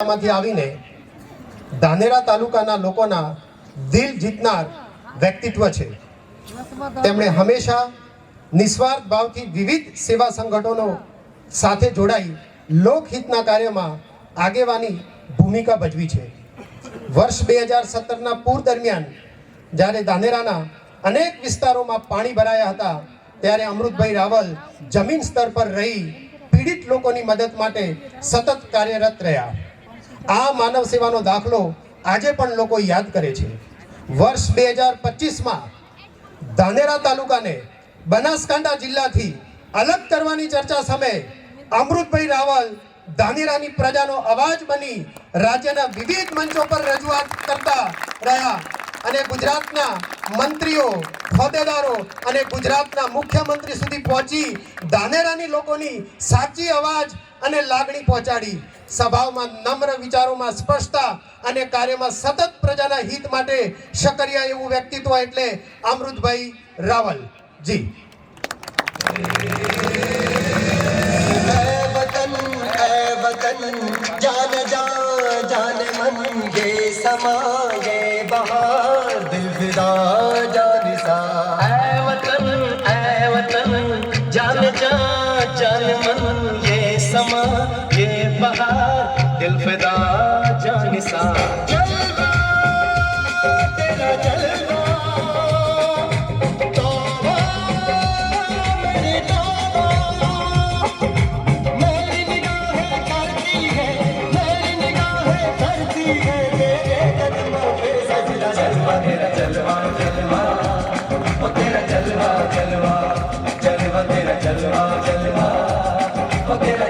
માંથી આવીને ધાનેરા તાલુકાના લોકોના દિલ જીતનાર વ્યક્તિત્વ છે. તેમણે હંમેશા નિસ્વાર્થ ભાવથી વિવિધ સેવા સંગઠનો સાથે જોડાઈ લોકહિતના કાર્યમાં આગેવાની ભૂમિકા ભજવી છે. વર્ષ બે હજાર સત્તરના પૂર દરમિયાન જ્યારે ધાનેરાના અનેક વિસ્તારોમાં પાણી ભરાયા હતા, ત્યારે અમૃતભાઈ રાવલ જમીન સ્તર પર રહી પીડિત લોકોની મદદ માટે સતત કાર્યરત રહ્યા. આ માનવ સેવાનો દાખલો આજે પણ લોકો યાદ કરે છે. વર્ષ બે હજાર પચીસમાં ધાનેરા તાલુકાને બનાસકાંઠા જિલ્લાથી અલગ કરવાની ચર્ચા સામે અમૃતભાઈ રાવલ ધાનેરાની પ્રજાનો અવાજ બની રાજ્યના વિવિધ મંચો પર રજૂઆત કરતા રહ્યા. અને ગુજરાતના મંત્રીઓ હોદ્દેદારો અને ગુજરાતના મુખ્યમંત્રી સુધી પહોંચી ધાનેરાની લોકોની સાચી અવાજ અને લાગણી પહોંચાડી સભાઓમાં નમ્ર વિચારોમાં સ્પષ્ટતા અને કાર્યમાં સતત પ્રજાના હિત માટે શકરિયા એવું વ્યક્તિત્વ એટલે અમૃતભાઈ રાવલ જી ऐ वतन ऐ वतन जान जा जान मन ये समा ये बहार दिल फिदा जान सा ऐ वतन ऐ वतन जान जा जान मन ये समा ये बहार दिल फिदा जान सा Okay.